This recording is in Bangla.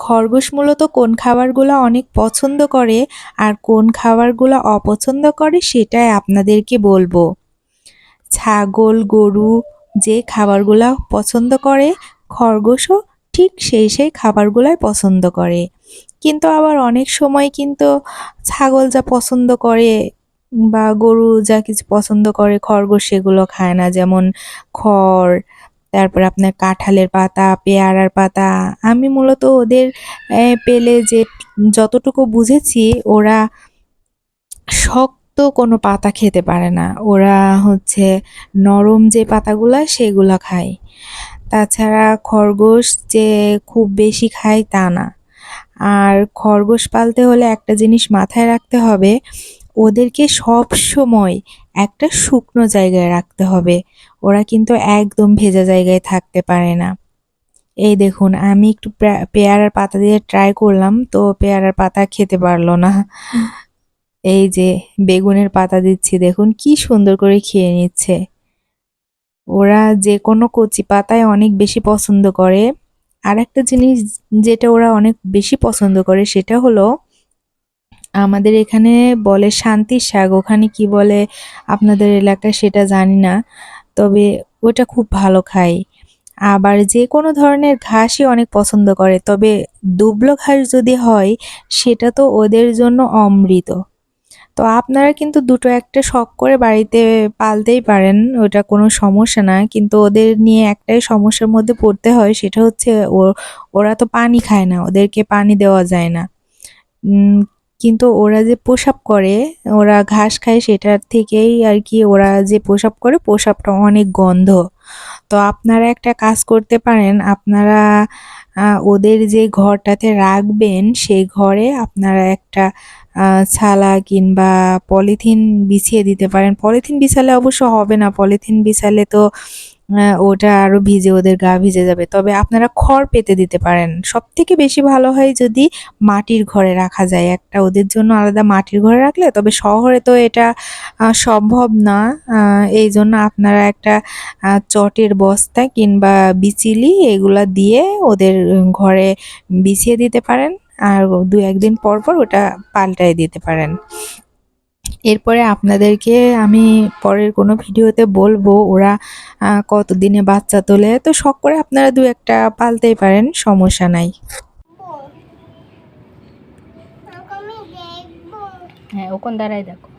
খরগোশ মূলত কোন খাবারগুলো অনেক পছন্দ করে আর কোন খাবারগুলো অপছন্দ করে সেটাই আপনাদেরকে বলব। ছাগল, গরু যে খাবারগুলো পছন্দ করে, খরগোশও ঠিক সেই সেই খাবারগুলাই পছন্দ করে। কিন্তু আবার অনেক সময় কিন্তু ছাগল যা পছন্দ করে বা গরু যা কিছু পছন্দ করে, খরগোশ সেগুলো খায় না। যেমন খড় তারপর আপনার কাঁঠালের পাতা, পেয়ারার পাতা। আমি মূলত ওদের পেলে যে যতটুকু বুঝেছি, ওরা শক্ত কোনো পাতা খেতে পারে না। ওরা হচ্ছে নরম যে পাতাগুলা, সেগুলো খায়। তাছাড়া খরগোশ যে খুব বেশি খায় তা না। আর খরগোশ পালতে হলে একটা জিনিস মাথায় রাখতে হবে, ওদেরকে সব সময় একটা শুকনো জায়গায় রাখতে হবে। ওরা কিন্তু একদম ভেজা জায়গায় থাকতে পারে না। এই দেখুন, আমি একটু পেয়ারার পাতা দিয়ে ট্রাই করলাম, তো পেয়ারার পাতা খেতে পারল না। এই যে বেগুনের পাতা দিচ্ছি, দেখুন কি সুন্দর করে খেয়ে নিচ্ছে। ওরা যে কোনো কচি পাতায় অনেক বেশি পছন্দ করে। আর একটা জিনিস যেটা ওরা অনেক বেশি পছন্দ করে, সেটা হলো আমাদের এখানে বলে শান্তির শাক, ওখানে কি বলে আপনাদের এলাকায় সেটা জানি না। তবে ওটা খুব ভালো খাই। আবার যে কোনো ধরনের ঘাসই অনেক পছন্দ করে, তবে দুবলো ঘাস যদি হয়, সেটা তো ওদের জন্য অমৃত। তো আপনারা কিন্তু দুটো একটা শখ করে বাড়িতে পালতেই পারেন, ওটা কোনো সমস্যা না। কিন্তু ওদের নিয়ে একটাই সমস্যার মধ্যে পড়তে হয়, সেটা হচ্ছে ওরা তো পানি খায় না, ওদেরকে পানি দেওয়া যায় না। কিন্তু ওরা যে প্রসাব করে, ওরা ঘাস খায় সেটার থেকেই আর কি ওরা যে প্রসাব করে প্রসাবটা অনেক গন্ধ। তো আপনারা একটা কাজ করতে পারেন, আপনারা ওদের যে ঘরটাতে রাখবেন, সেই ঘরে আপনারা একটা ছালা কিংবা পলিথিন বিছিয়ে দিতে পারেন। পলিথিন বিছালে অবশ্য হবে না, পলিথিন বিছালে তো ওটা আরও ভিজে, ওদের গা ভিজে যাবে। তবে আপনারা খড় পেতে দিতে পারেন। সব থেকে বেশি ভালো হয় যদি মাটির ঘরে রাখা যায়। একটা ওদের জন্য আলাদা মাটির ঘরে রাখলে, তবে শহরে তো এটা সম্ভব না। এই জন্য আপনারা একটা চটের বস্তা কিংবা বিচিলি এগুলা দিয়ে ওদের ঘরে বিছিয়ে দিতে পারেন। আর দু একদিন পর পর ওটা পাল্টাই দিতে পারেন। এরপরে আপনাদেরকে আমি পরের কোনো ভিডিওতে বলব ওরা কতদিনে বাচ্চা তোলে। তো শখ করে আপনারা দু একটা পালতেই পারেন সমস্যা নাই। হ্যাঁ ওখান দাঁড়াই দেখো।